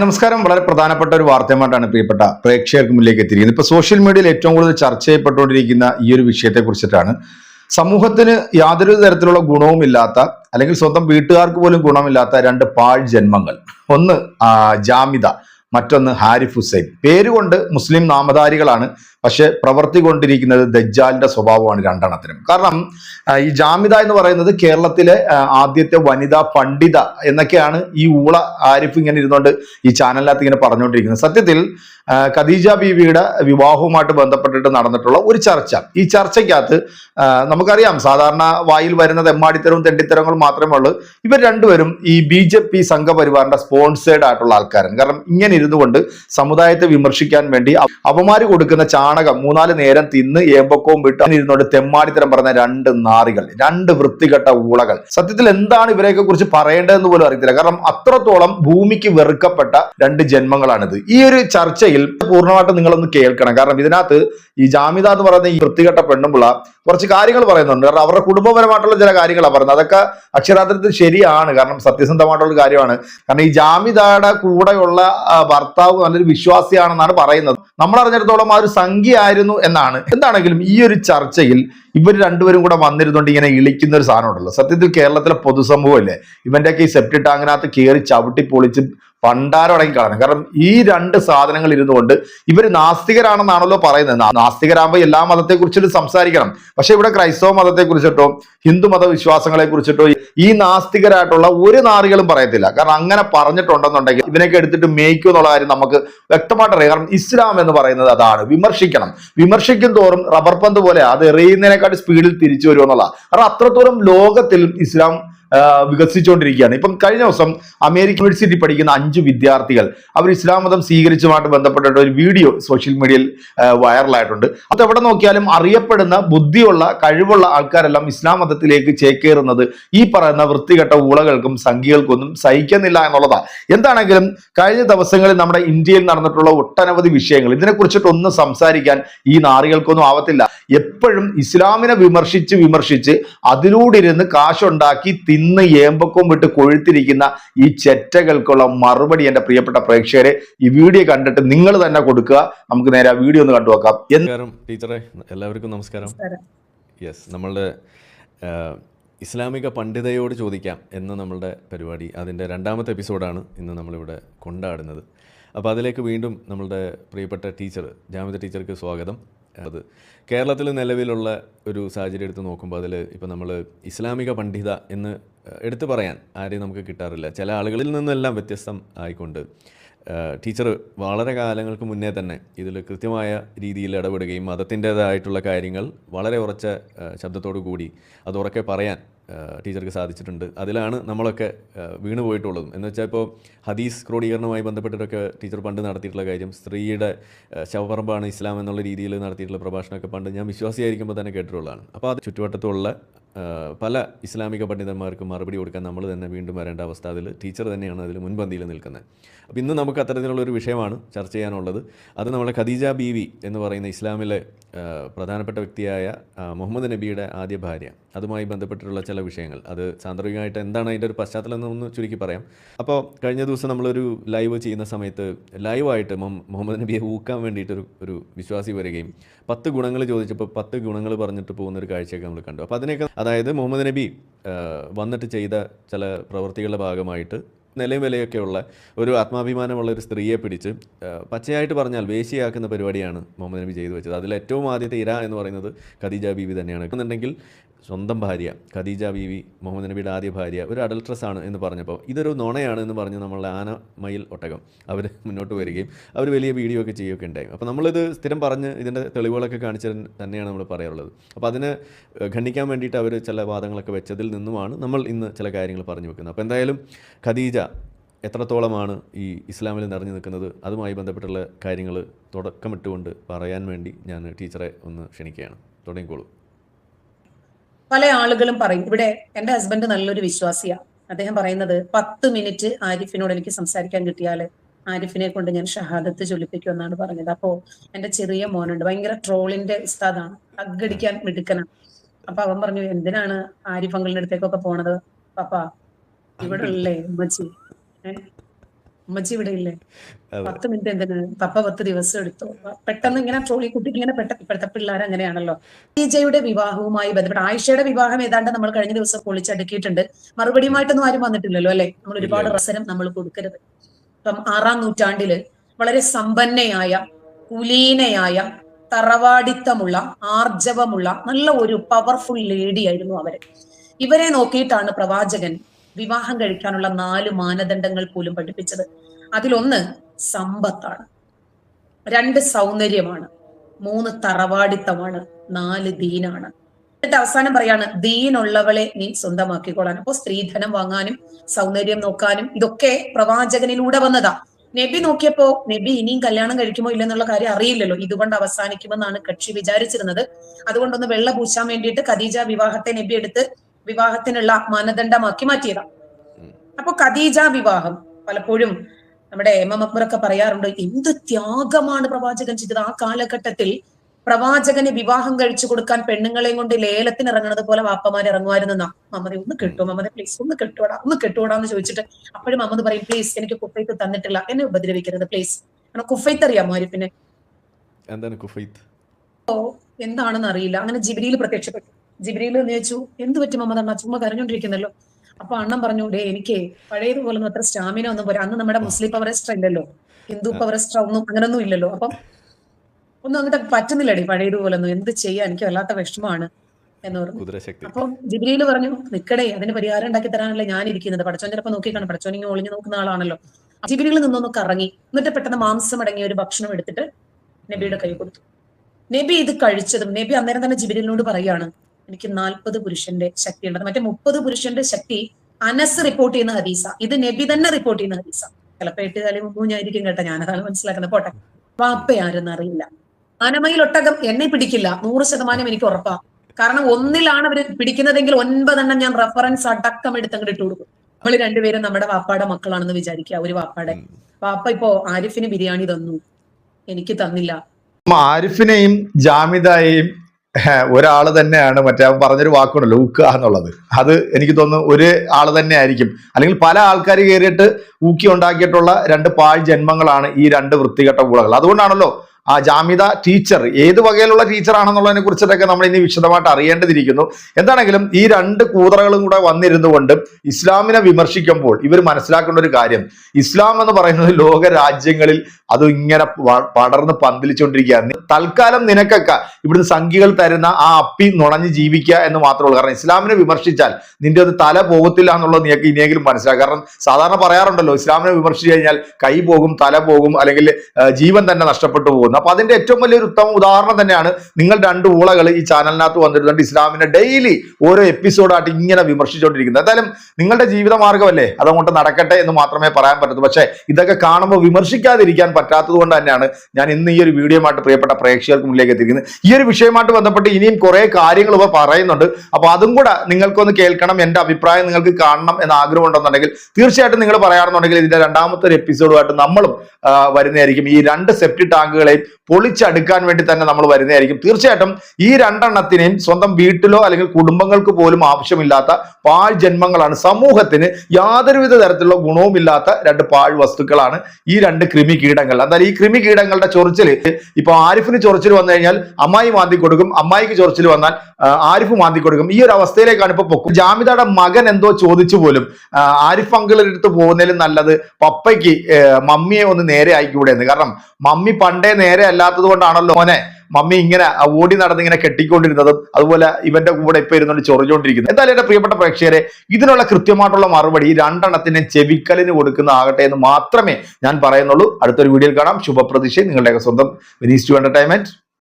നമസ്കാരം. വളരെ പ്രധാനപ്പെട്ട ഒരു വാർത്തയുമായിട്ടാണ് പ്രിയപ്പെട്ട പ്രേക്ഷകർക്ക് മുന്നിലേക്ക് എത്തിയിരിക്കുന്നത്. ഇപ്പൊ സോഷ്യൽ മീഡിയയിൽ ഏറ്റവും കൂടുതൽ ചർച്ച ചെയ്യപ്പെട്ടുകൊണ്ടിരിക്കുന്ന ഈ ഒരു വിഷയത്തെ കുറിച്ചിട്ടാണ്. സമൂഹത്തിന് യാതൊരു തരത്തിലുള്ള ഗുണവുമില്ലാത്ത അല്ലെങ്കിൽ സ്വന്തം വീട്ടുകാർക്ക് പോലും ഗുണമില്ലാത്ത രണ്ട് പാഴ് ജന്മങ്ങൾ. ഒന്ന് ജാമിത മറ്റൊന്ന് ഹാരിഫ് ഹുസൈൻ. പേരുകൊണ്ട് മുസ്ലിം നാമധാരികളാണ് പക്ഷെ പ്രവർത്തി കൊണ്ടിരിക്കുന്നത് ദജ്ജാലിന്റെ സ്വഭാവമാണ് രണ്ടെണ്ണത്തിനും. കാരണം ഈ ജാമിത എന്ന് പറയുന്നത് കേരളത്തിലെ ആദ്യത്തെ വനിതാ പണ്ഡിത എന്നൊക്കെയാണ് ഈ ഊള ആരിഫ് ഇങ്ങനെ ഇരുന്നുകൊണ്ട് ഈ ചാനലിനകത്ത് ഇങ്ങനെ പറഞ്ഞുകൊണ്ടിരിക്കുന്നത് സത്യത്തിൽ ഖദീജ ബീവിയുടെ വിവാഹവുമായിട്ട് ബന്ധപ്പെട്ടിട്ട് നടന്നിട്ടുള്ള ഒരു ചർച്ച. ഈ ചർച്ചയ്ക്കകത്ത് നമുക്കറിയാം സാധാരണ വായിൽ വരുന്നത് എമ്മാടിത്തരവും തെണ്ടിത്തരങ്ങളും മാത്രമേ ഉള്ളൂ. ഇവർ രണ്ടുപേരും ഈ ബി ജെ പി സംഘപരിവാറിന്റെ സ്പോൺസേഡ് ആയിട്ടുള്ള ആൾക്കാരാണ്. കാരണം ഇങ്ങനെ ഇരുന്നുകൊണ്ട് സമുദായത്തെ വിമർശിക്കാൻ വേണ്ടി അവമാര് കൊടുക്കുന്ന ചാണകം മൂന്നാൽ നേരം തിന്ന് ഏമ്പക്കവും വിട്ട് ഇരുന്നോട് തെമ്മാടിത്തരം പറഞ്ഞ രണ്ട് നാറികൾ രണ്ട് വൃത്തികെട്ട ഊളകൾ. സത്യത്തിൽ എന്താണ് ഇവരെയൊക്കെ കുറിച്ച് പറയേണ്ടതെന്ന് പോലും അറിയത്തില്ല. കാരണം അത്രത്തോളം ഭൂമിക്ക് വെറുക്കപ്പെട്ട രണ്ട് ജന്മങ്ങളാണിത്. ഈ ഒരു ചർച്ചയിൽ പൂർണമായിട്ടും നിങ്ങളൊന്ന് കേൾക്കണം. കാരണം ഇതിനകത്ത് ഈ ജാമിത എന്ന് പറയുന്ന ഈ വൃത്തികെട്ട പെണ്ണുമുള്ള കുറച്ച് കാര്യങ്ങൾ പറയുന്നുണ്ട്. കാരണം അവരുടെ കുടുംബപരമായിട്ടുള്ള ചില കാര്യങ്ങളാണ് പറയുന്നത്. അതൊക്കെ അക്ഷരാർത്ഥത്തിൽ ശരിയാണ്. കാരണം സത്യസന്ധമായിട്ടുള്ള കാര്യമാണ്. കാരണം ഈ ജാമിതയുടെ കൂടെയുള്ള ഭർത്താവ് നല്ലൊരു വിശ്വാസിയാണെന്നാണ് പറയുന്നത്. നമ്മൾ അറിഞ്ഞിടത്തോളം ആ ഒരു സംഖ്യ ആയിരുന്നു എന്നാണ്. എന്താണെങ്കിലും ഈ ഒരു ചർച്ചയിൽ ഇവർ രണ്ടുപേരും കൂടെ വന്നിരുന്നുകൊണ്ട് ഇങ്ങനെ ഇളിക്കുന്ന ഒരു സാധനം ഉണ്ടല്ലോ സത്യത്തിൽ കേരളത്തിലെ പൊതുസമൂഹമല്ലേ? ഇവന്റെയൊക്കെ ഈ സെപ്റ്റി ടാങ്കിനകത്ത് കയറി ചവിട്ടി പൊളിച്ച് പണ്ടാരടങ്ങി കളയണം കാരണം ഈ രണ്ട് സാധനങ്ങൾ ഇരുന്നുകൊണ്ട് ഇവർ നാസ്തികരാണെന്നാണല്ലോ പറയുന്നത്. നാസ്തികരാകുമ്പോൾ എല്ലാ മതത്തെ കുറിച്ചിട്ട് സംസാരിക്കണം. പക്ഷെ ഇവിടെ ക്രൈസ്തവ മതത്തെ കുറിച്ചിട്ടോ ഹിന്ദു മതവിശ്വാസങ്ങളെ കുറിച്ചിട്ടോ ഈ നാസ്തികരായിട്ടുള്ള ഒരു നാറികളും പറയത്തില്ല. കാരണം അങ്ങനെ പറഞ്ഞിട്ടുണ്ടെന്നുണ്ടെങ്കിൽ ഇതിനൊക്കെ എടുത്തിട്ട് മേയ്ക്കും എന്നുള്ള കാര്യം നമുക്ക് വ്യക്തമായിട്ട് അറിയാം കാരണം ഇസ്ലാം എന്ന് പറയുന്നത് അതാണ്. വിമർശിക്കണം. വിമർശിക്കും തോറും റബ്ബർ പന്ത് പോലെ അത് എറിയുന്നതിനെക്കാട്ടി സ്പീഡിൽ തിരിച്ചു വരുമെന്നുള്ള കാരണം അത്രത്തോളം ലോകത്തിൽ ഇസ്ലാം വികസിച്ചുകൊണ്ടിരിക്കുകയാണ്. ഇപ്പം കഴിഞ്ഞ ദിവസം അമേരിക്കൻ യൂണിവേഴ്സിറ്റി പഠിക്കുന്ന അഞ്ച് വിദ്യാർത്ഥികൾ അവർ ഇസ്ലാം മതം സ്വീകരിച്ചുമായിട്ട് ബന്ധപ്പെട്ട ഒരു വീഡിയോ സോഷ്യൽ മീഡിയയിൽ വൈറലായിട്ടുണ്ട് അത് എവിടെ നോക്കിയാലും അറിയപ്പെടുന്ന ബുദ്ധിയുള്ള കഴിവുള്ള ആൾക്കാരെല്ലാം ഇസ്ലാം മതത്തിലേക്ക് ചേക്കേറുന്നത് ഈ പറയുന്ന വൃത്തികെട്ട ഊളകൾക്കും സംഖ്യകൾക്കൊന്നും സഹിക്കുന്നില്ല എന്നുള്ളതാണ് എന്താണെങ്കിലും കഴിഞ്ഞ ദിവസങ്ങളിൽ നമ്മുടെ ഇന്ത്യയിൽ നടന്നിട്ടുള്ള ഒട്ടനവധി വിഷയങ്ങൾ ഇതിനെക്കുറിച്ചിട്ടൊന്നും സംസാരിക്കാൻ ഈ നാറികൾക്കൊന്നും ആവത്തില്ല. എപ്പോഴും ഇസ്ലാമിനെ വിമർശിച്ച് വിമർശിച്ച് അതിലൂടെ ഇരുന്ന് കാശുണ്ടാക്കി തിന്ന് ഏമ്പക്കം വിട്ട് കൊഴുത്തിരിക്കുന്ന ഈ ചെറ്റകൾക്കുള്ള മറുപടി എന്റെ പ്രിയപ്പെട്ട പ്രേക്ഷകരെ ഈ വീഡിയോ കണ്ടിട്ട് നിങ്ങൾ തന്നെ കൊടുക്കുക. നമുക്ക് നേരെ ആ വീഡിയോ ഒന്ന് കണ്ടുവെക്കാം എന്ത് നമസ്കാരം ടീച്ചറെ എല്ലാവർക്കും നമസ്കാരം. യെസ് നമ്മളുടെ ഇസ്ലാമിക പണ്ഡിതയോട് ചോദിക്കാം എന്ന നമ്മളുടെ പരിപാടി. അതിന്റെ രണ്ടാമത്തെ എപ്പിസോഡാണ് ഇന്ന് നമ്മളിവിടെ കൊണ്ടാടുന്നത്. അപ്പോൾ അതിലേക്ക് വീണ്ടും നമ്മളുടെ പ്രിയപ്പെട്ട ടീച്ചർ ജാമിത ടീച്ചർക്ക് സ്വാഗതം. അത് കേരളത്തിൽ നിലവിലുള്ള ഒരു സാഹചര്യം എടുത്ത് നോക്കുമ്പോൾ അതിൽ ഇപ്പോൾ നമ്മൾ ഇസ്ലാമിക പണ്ഡിത എന്ന് എടുത്തു പറയാൻ ആരെയും നമുക്ക് കിട്ടാറില്ല. ചില ആളുകളിൽ നിന്നെല്ലാം വ്യത്യസ്തം ആയിക്കൊണ്ട് ടീച്ചർ വളരെ കാലങ്ങൾക്ക് മുന്നേ തന്നെ ഇതിൽ കൃത്യമായ രീതിയിൽ ഇടപെടുകയും മതത്തിന്റേതായിട്ടുള്ള കാര്യങ്ങൾ വളരെ ഉറച്ച ശബ്ദത്തോടു കൂടി അത് ഉറക്കെ പറയാൻ ടീച്ചർക്ക് സാധിച്ചിട്ടുണ്ട്. അതിലാണ് നമ്മളൊക്കെ വീണ് പോയിട്ടുള്ളതും. എന്ന് വെച്ചാൽ ഇപ്പോൾ ഹദീസ് ക്രോഡീകരണവുമായി ബന്ധപ്പെട്ടിട്ടൊക്കെ ടീച്ചർ പണ്ട് നടത്തിയിട്ടുള്ള കാര്യം സ്ത്രീയുടെ ശവപറമ്പാണ് ഇസ്ലാം എന്നുള്ള രീതിയിൽ നടത്തിയിട്ടുള്ള പ്രഭാഷണമൊക്കെ പണ്ട് ഞാൻ വിശ്വാസിയായിരിക്കുമ്പോൾ തന്നെ കേട്ടിട്ടുള്ളതാണ്. അപ്പോൾ അത് ചുറ്റുവട്ടത്തുള്ള പല ഇസ്ലാമിക പണ്ഡിതന്മാർക്ക് മറുപടി കൊടുക്കാൻ നമ്മൾ തന്നെ വീണ്ടും വരേണ്ട അവസ്ഥ അതിൽ ടീച്ചർ തന്നെയാണ് അതിൽ മുൻപന്തിയിൽ നിൽക്കുന്നത്. അപ്പോൾ ഇന്ന് നമുക്ക് അത്തരത്തിലുള്ളൊരു വിഷയമാണ് ചർച്ച ചെയ്യാനുള്ളത്. അത് നമ്മളെ ഖദീജ ബീവി എന്ന് പറയുന്ന ഇസ്ലാമിലെ പ്രധാനപ്പെട്ട വ്യക്തിയായ മുഹമ്മദ് നബിയുടെ ആദ്യ ഭാര്യ. അതുമായി ബന്ധപ്പെട്ടിട്ടുള്ള ചില വിഷയങ്ങൾ. അത് സാന്ദർഭികമായിട്ട് എന്താണ് അതിന്റെ ഒരു പശ്ചാത്തലം എന്നൊന്ന് ചുരുക്കി പറയാം. അപ്പോൾ കഴിഞ്ഞ ദിവസം നമ്മളൊരു ലൈവ് ചെയ്യുന്ന സമയത്ത് ലൈവായിട്ട് മുഹ- മുഹമ്മദ് നബിയെ ഊക്കാൻ വേണ്ടിയിട്ട് ഒരു വിശ്വാസി വരികയും പത്ത് ഗുണങ്ങൾ ചോദിച്ചപ്പോൾ പത്ത് ഗുണങ്ങൾ പറഞ്ഞിട്ട് പോകുന്ന ഒരു കാഴ്ചയൊക്കെ നമ്മൾ കണ്ടു. അപ്പോൾ അതിനൊക്കെ അതായത് മുഹമ്മദ് നബി വന്നിട്ട് ചെയ്ത ചില പ്രവൃത്തികളുടെ ഭാഗമായിട്ട് നിലയും വിലയൊക്കെയുള്ള ഒരു ആത്മാഭിമാനമുള്ള ഒരു സ്ത്രീയെ പിടിച്ച് പച്ചയായിട്ട് പറഞ്ഞാൽ വേശിയാക്കുന്ന പരിപാടിയാണ് മുഹമ്മദ് നബി ചെയ്തു വെച്ചത്. അതിൽ ഏറ്റവും ആദ്യത്തെ ഇര എന്ന് പറയുന്നത് ഖദീജ ബീവി തന്നെയാണ്. എന്നുണ്ടെങ്കിൽ സ്വന്തം ഭാര്യ ഖദീജ ബീവി മുഹമ്മദ് നബിയുടെ ആദ്യ ഭാര്യ ഒരു അഡൽട്രസ് ആണ് എന്ന് പറഞ്ഞപ്പോൾ ഇതൊരു നുണയാണ് എന്ന് പറഞ്ഞ് നമ്മളുടെ ആന മയിൽ ഒട്ടകം അവർ മുന്നോട്ട് വരികയും അവർ വലിയ വീഡിയോ ഒക്കെ ചെയ്യുകയൊക്കെ ഉണ്ടായി. അപ്പോൾ നമ്മളിത് സ്ഥിരം പറഞ്ഞ് ഇതിന്റെ തെളിവുകളൊക്കെ കാണിച്ചു തന്നെയാണ് നമ്മൾ പറയാറുള്ളത്. അപ്പോൾ അതിനെ ഖണ്ഡിക്കാൻ വേണ്ടിയിട്ട് അവർ ചില വാദങ്ങളൊക്കെ വെച്ചതിൽ നിന്നുമാണ് നമ്മൾ ഇന്ന് ചില കാര്യങ്ങൾ പറഞ്ഞു വെക്കുന്നത്. അപ്പോൾ എന്തായാലും ഖദീജ എത്രത്തോളമാണ് ഈ ഇസ്ലാമിൽ നിറഞ്ഞു നിൽക്കുന്നത്? അതുമായി ബന്ധപ്പെട്ടുള്ള കാര്യങ്ങൾ തുടക്കമിട്ടുകൊണ്ട് പറയാൻ വേണ്ടി ഞാൻ ടീച്ചറെ ഒന്ന് ക്ഷണിക്കുകയാണ്. തുടങ്ങിക്കോളൂ. പല ആളുകളും പറയും ഇവിടെ എന്റെ ഹസ്ബൻഡ് നല്ലൊരു വിശ്വാസിയാ. അദ്ദേഹം പറയുന്നത് പത്ത് മിനിറ്റ് ആരിഫിനോട് എനിക്ക് സംസാരിക്കാൻ കിട്ടിയാൽ ആരിഫിനെ കൊണ്ട് ഞാൻ ഷഹാദത്ത് ചൊല്ലിപ്പിക്കും എന്നാണ് പറഞ്ഞത്. അപ്പോ എന്റെ ചെറിയ മോനുണ്ട് ഭയങ്കര ട്രോളിന്റെ ഉസ്താദാണ്. അഗടിക്കാൻ മിടുക്കനാണ്. അപ്പൊ അവൻ പറഞ്ഞു എന്തിനാണ് ആരിഫ് അങ്കിളിന്റെ അടുത്തേക്കൊക്കെ പോണത്? പപ്പ ഇവിടെ ഉള്ളേ ഉമ്മച്ചി? ഉമ്മച്ചി ഇവിടെ ഇല്ലേ? പത്ത് മിനിറ്റ് എന്തിന്? പപ്പ പത്ത് ദിവസം എടുത്തു. പെട്ടെന്ന് ഇങ്ങനെ ട്രോളി കുട്ടിക്ക് ഇങ്ങനെ പെട്ട ഇപ്പോഴത്തെ പിള്ളേർ അങ്ങനെയാണല്ലോ. ഖദീജയുടെ വിവാഹവുമായി ബന്ധപ്പെട്ട് ആയിഷയുടെ വിവാഹം ഏതാണ്ട് നമ്മൾ കഴിഞ്ഞ ദിവസം പൊളിച്ചടുക്കിയിട്ടുണ്ട് മറുപടിയുമായിട്ടൊന്നും ആരും വന്നിട്ടില്ലല്ലോ അല്ലെ? നമ്മൾ ഒരുപാട് അവസരം നമ്മൾ കൊടുക്കരുത്. ഇപ്പം ആറാം നൂറ്റാണ്ടിൽ വളരെ സമ്പന്നയായ കുലീനയായ തറവാടിത്തമുള്ള ആർജവമുള്ള നല്ല ഒരു പവർഫുൾ ലേഡി ആയിരുന്നു അവർ. ഇവരെ നോക്കിയിട്ടാണ് പ്രവാചകൻ വിവാഹം കഴിക്കാനുള്ള നാല് മാനദണ്ഡങ്ങൾ പോലും പഠിപ്പിച്ചത്. അതിലൊന്ന് സമ്പത്താണ്. രണ്ട് സൗന്ദര്യമാണ്. മൂന്ന് തറവാടിത്തമാണ്. നാല് ദീനാണ്. എന്നിട്ട് അവസാനം പറയാണ് ദീനുള്ളവളെ നീ സ്വന്തമാക്കിക്കൊള്ളാൻ. അപ്പോൾ സ്ത്രീധനം വാങ്ങാനും സൗന്ദര്യം നോക്കാനും ഇതൊക്കെ പ്രവാചകനിലൂടെ വന്നതാ. നബി നോക്കിയപ്പോ നബി ഇനിയും കല്യാണം കഴിക്കുമോ ഇല്ലെന്നുള്ള കാര്യം അറിയില്ലല്ലോ. ഇതുകൊണ്ട് അവസാനിക്കുമെന്നാണ് കക്ഷി വിചാരിച്ചിരുന്നത്. അതുകൊണ്ടൊന്ന് വെള്ള പൂശാൻ വേണ്ടിയിട്ട് ഖദീജ വിവാഹത്തെ നബി എടുത്ത് വിവാഹത്തിനുള്ള മാനദണ്ഡമാക്കി മാറ്റിയതാണ് അപ്പൊ ഖദീജ വിവാഹം പലപ്പോഴും നമ്മുടെ എം എം അക്ബറൊക്കെ പറയാറുണ്ട് എന്ത് ത്യാഗമാണ് പ്രവാചകൻ ചെയ്തത്? ആ കാലഘട്ടത്തിൽ പ്രവാചകന് വിവാഹം കഴിച്ചു കൊടുക്കാൻ പെണ്ണുങ്ങളെയും കൊണ്ട് ലേലത്തിന് ഇറങ്ങുന്നത് പോലെ വാപ്പമാർ ഇറങ്ങുമായിരുന്നാ മമ്മതി ഒന്ന് കെട്ടോ മമ്മതെ പ്ലീസ് ഒന്ന് കെട്ടുവാടാ ഒന്ന് കെട്ടുവാടാ എന്ന് ചോദിച്ചിട്ട് അപ്പോഴും മമ്മത് പറയും പ്ലീസ് എനിക്ക് കുഫൈത്ത് തന്നിട്ടില്ല എന്നെ ഉപദ്രവിക്കരുത് പ്ലീസ് കാരണം കുഫൈത്ത് അറിയാമോ പിന്നെ എന്താണ് കുഫൈത്ത്? എന്താണെന്ന് അറിയില്ല. അങ്ങനെ ജിബിലിയിൽ പ്രത്യക്ഷപ്പെട്ടു. ജിബിരിയിൽ എന്ന് ചോദിച്ചു എന്ത് പറ്റി അമ്മ അണ്ണ ചുമ്മാ കരഞ്ഞോണ്ടിരിക്കുന്നല്ലോ അപ്പൊ അണ്ണൻ പറഞ്ഞു ഡേ എനിക്ക് പഴയതുപോലെ ഒന്നും അത്ര സ്റ്റാമിന ഒന്നും പോരാ. അന്ന് നമ്മുടെ മുസ്ലിം പവർ എക്സ്ട്രാ ഇല്ലല്ലോ. ഹിന്ദു പവർ എക്സ്ട്രാ ഒന്നും അങ്ങനൊന്നും ഇല്ലല്ലോ. അപ്പം ഒന്നും അങ്ങോട്ട് പറ്റുന്നില്ലടി പഴയതുപോലെ ഒന്നും എന്ത് ചെയ്യാ? എനിക്ക് വല്ലാത്ത വിഷമമാണ്. എന്ന് പറഞ്ഞു. അപ്പം ജിബ്രീൽ പറഞ്ഞു നിക്കടേ അതിന് പരിഹാരം ഉണ്ടാക്കി തരാനല്ലേ ഞാൻ ഇരിക്കുന്നത് പടച്ചോൻ ചിലപ്പോ നോക്കിക്കാണ് പടച്ചോൻ ഇങ്ങനെ ഒളിഞ്ഞു നോക്കുന്ന ആളാണല്ലോ. ജിബ്രീൽ നിന്നൊന്ന് കറങ്ങി. എന്നിട്ട് പെട്ടെന്ന് മാംസം അടങ്ങിയ ഒരു ഭക്ഷണം എടുത്തിട്ട് നബിയുടെ കൈ കൊടുത്തു. നബി ഇത് കഴിച്ചതും നബി അന്നേരം തന്നെ ജിബിരിലിനോട് പറയാണ് എനിക്ക് നാൽപ്പത് പുരുഷന്റെ ശക്തി ഉണ്ട് മറ്റേ മുപ്പത് പുരുഷന്റെ ശക്തി അനസ് റിപ്പോർട്ട് ചെയ്യുന്ന ഹദീസ. ഇത് നബി തന്നെ റിപ്പോർട്ട് ചെയ്യുന്ന ഹദീസ. ചിലപ്പോ എട്ട് കാലം മുമ്പ് ഞാനിരിക്കും കേട്ടോ. ഞാനതാണ് മനസ്സിലാക്കുന്നത്. പോട്ടെ. വാപ്പ ആരെന്ന് അറിയില്ല. ആനമയിൽ ഒട്ടകം എന്നെ പിടിക്കില്ല. നൂറ് ശതമാനം എനിക്ക് ഉറപ്പാ. കാരണം ഒന്നിലാണ് അവർ പിടിക്കുന്നതെങ്കിൽ ഒൻപതെണ്ണം ഞാൻ റെഫറൻസ് അടക്കം എടുത്ത് അങ്ങോട്ട് ഇട്ട് കൊടുക്കും. നമ്മൾ രണ്ടുപേരും നമ്മുടെ വാപ്പാടെ മക്കളാണെന്ന് വിചാരിക്കുക. ഒരു വാപ്പാടെ. വാപ്പ ഇപ്പോ ആരിഫിന് ബിരിയാണി തന്നു. എനിക്ക് തന്നില്ല. ആരിഫിനെയും ജാമിദയെയും ഒരാൾ തന്നെയാണ് മറ്റേ അവൻ പറഞ്ഞൊരു വാക്കുണ്ടല്ലോ ഊക്കുക എന്നുള്ളത്. അത് എനിക്ക് തോന്നുന്നു ഒരു ആൾ തന്നെ ആയിരിക്കും അല്ലെങ്കിൽ പല ആൾക്കാർ കയറിയിട്ട് ഊക്കി ഉണ്ടാക്കിയിട്ടുള്ള രണ്ട് പാഴ് ജന്മങ്ങളാണ് ഈ രണ്ട് വൃത്തികെട്ട കൂടകൾ അതുകൊണ്ടാണല്ലോ ആ ജാമിത ടീച്ചർ ഏത് വകയിലുള്ള ടീച്ചർ ആണെന്നുള്ളതിനെ കുറിച്ചിട്ടൊക്കെ നമ്മൾ ഇനി വിശദമായിട്ട് അറിയേണ്ടതിരിക്കുന്നു. എന്താണെങ്കിലും ഈ രണ്ട് കൂതറകളും കൂടെ വന്നിരുന്നു കൊണ്ട് ഇസ്ലാമിനെ വിമർശിക്കുമ്പോൾ ഇവർ മനസ്സിലാക്കേണ്ട ഒരു കാര്യം. ഇസ്ലാം എന്ന് പറയുന്നത് ലോക രാജ്യങ്ങളിൽ അത് ഇങ്ങനെ പടർന്ന് പന്തലിച്ചുകൊണ്ടിരിക്കുകയാണ് തൽക്കാലം നിനക്കൊക്കെ ഇവിടുന്ന് സംഖ്യകൾ തരുന്ന ആ അപ്പി നുണഞ്ഞ് ജീവിക്കുക എന്ന് മാത്രമേ ഉള്ളൂ. കാരണം ഇസ്ലാമിനെ വിമർശിച്ചാൽ നിന്റെ അത് തല പോകത്തില്ല എന്നുള്ളത് നിനക്ക് ഇനിയെങ്കിലും മനസ്സിലാക്കാം കാരണം സാധാരണ പറയാറുണ്ടല്ലോ ഇസ്ലാമിനെ വിമർശിച്ചു കഴിഞ്ഞാൽ കൈ പോകും തല പോകും അല്ലെങ്കിൽ ജീവൻ തന്നെ നഷ്ടപ്പെട്ടു പോകുന്നു. അപ്പൊ അതിന്റെ ഏറ്റവും വലിയൊരു ഉത്തമ ഉദാഹരണം തന്നെയാണ് നിങ്ങൾ രണ്ട് ഊളകൾ ഈ ചാനലിനകത്ത് വന്നിരുന്നുണ്ട് ഇസ്ലാമിനെ ഡെയിലി ഓരോ എപ്പിസോഡായിട്ട് ഇങ്ങനെ വിമർശിച്ചുകൊണ്ടിരിക്കുന്നത് എന്തായാലും നിങ്ങളുടെ ജീവിത മാർഗമല്ലേ അതങ്ങോട്ട് നടക്കട്ടെ എന്ന് മാത്രമേ പറയാൻ പറ്റൂ പക്ഷേ ഇതൊക്കെ കാണുമ്പോൾ വിമർശിക്കാതിരിക്കാൻ പറ്റാത്തത് കൊണ്ട് തന്നെയാണ് ഞാൻ ഇന്ന് ഈ ഒരു വീഡിയോയുമായിട്ട് പ്രിയപ്പെട്ട പ്രേക്ഷകർക്ക് മുന്നിലേക്ക് എത്തിക്കുന്നത് ഈ ഒരു വിഷയമായിട്ട് ബന്ധപ്പെട്ട് ഇനിയും കുറേ കാര്യങ്ങൾ ഇവ പറയുന്നുണ്ട്. അപ്പൊ അതും കൂടെ നിങ്ങൾക്കൊന്ന് കേൾക്കണം എന്റെ അഭിപ്രായം നിങ്ങൾക്ക് കാണണം എന്ന ആഗ്രഹം ഉണ്ടെന്നുണ്ടെങ്കിൽ തീർച്ചയായിട്ടും നിങ്ങൾ പറയാണെന്നുണ്ടെങ്കിൽ ഇതിന്റെ രണ്ടാമത്തെ ഒരു എപ്പിസോഡുമായിട്ട് നമ്മളും വരുന്നതായിരിക്കും. ഈ രണ്ട് സെപ്റ്റി ടാങ്കുകളെയും പൊളിച്ചെടുക്കാൻ വേണ്ടി തന്നെ നമ്മൾ വരുന്നതായിരിക്കും. തീർച്ചയായിട്ടും ഈ രണ്ടെണ്ണത്തിനെയും സ്വന്തം വീട്ടിലോ അല്ലെങ്കിൽ കുടുംബങ്ങൾക്ക് പോലും ആവശ്യമില്ലാത്ത പാഴ് ജന്മങ്ങളാണ്. സമൂഹത്തിന് യാതൊരുവിധ തരത്തിലുള്ള ഗുണവുമില്ലാത്ത രണ്ട് പാഴ് വസ്തുക്കളാണ് ഈ രണ്ട് കൃമി എന്തായാലും ഈ കൃമി കീടങ്ങളുടെ ചൊറിച്ചിൽ ഇപ്പൊ ആരിഫിന് ചൊറിച്ചിൽ വന്നു കഴിഞ്ഞാൽ അമ്മായി മാന്തി കൊടുക്കും അമ്മായിക്ക് ചൊറിച്ചിൽ വന്നാൽ ആരിഫ് മാന്തി കൊടുക്കും. ഈ ഒരു അവസ്ഥയിലേക്കാണ് ഇപ്പൊ പൊക്കും. ജാമിതയുടെ മകൻ എന്തോ ചോദിച്ചു പോലും ആരിഫ് അങ്കിളിന്റെ അടുത്ത് പോകുന്നതിലും നല്ലത് പപ്പയ്ക്ക് മമ്മിയെ ഒന്ന് നേരെ ആയിക്കൂടെ എന്ന്. കാരണം മമ്മി പണ്ടേ നേരെ അല്ലാത്തത് കൊണ്ടാണല്ലോ മോനെ. മമ്മി ഇങ്ങനെ ഓടി നടന്ന് ഇങ്ങനെ കെട്ടിക്കൊണ്ടിരുന്നതും അതുപോലെ ഇവന്റെ കൂടെ ഇപ്പൊ ഇരുന്നുകൊണ്ട് ചൊറിഞ്ഞുകൊണ്ടിരിക്കുന്നത് എന്തായാലും എന്റെ പ്രിയപ്പെട്ട പ്രേക്ഷകരെ ഇതിനുള്ള കൃത്യമായിട്ടുള്ള മറുപടി രണ്ടെണ്ണത്തിന് ചെവിക്കലിന് കൊടുക്കുന്ന ആകട്ടെ എന്ന് മാത്രമേ ഞാൻ പറയുന്നുള്ളൂ. അടുത്തൊരു വീഡിയോയിൽ കാണാം. ശുഭപ്രതീക്ഷ. നിങ്ങളുടെയൊക്കെ സ്വന്തം വിനീസ് ടു എന്റർടൈൻമെന്റ്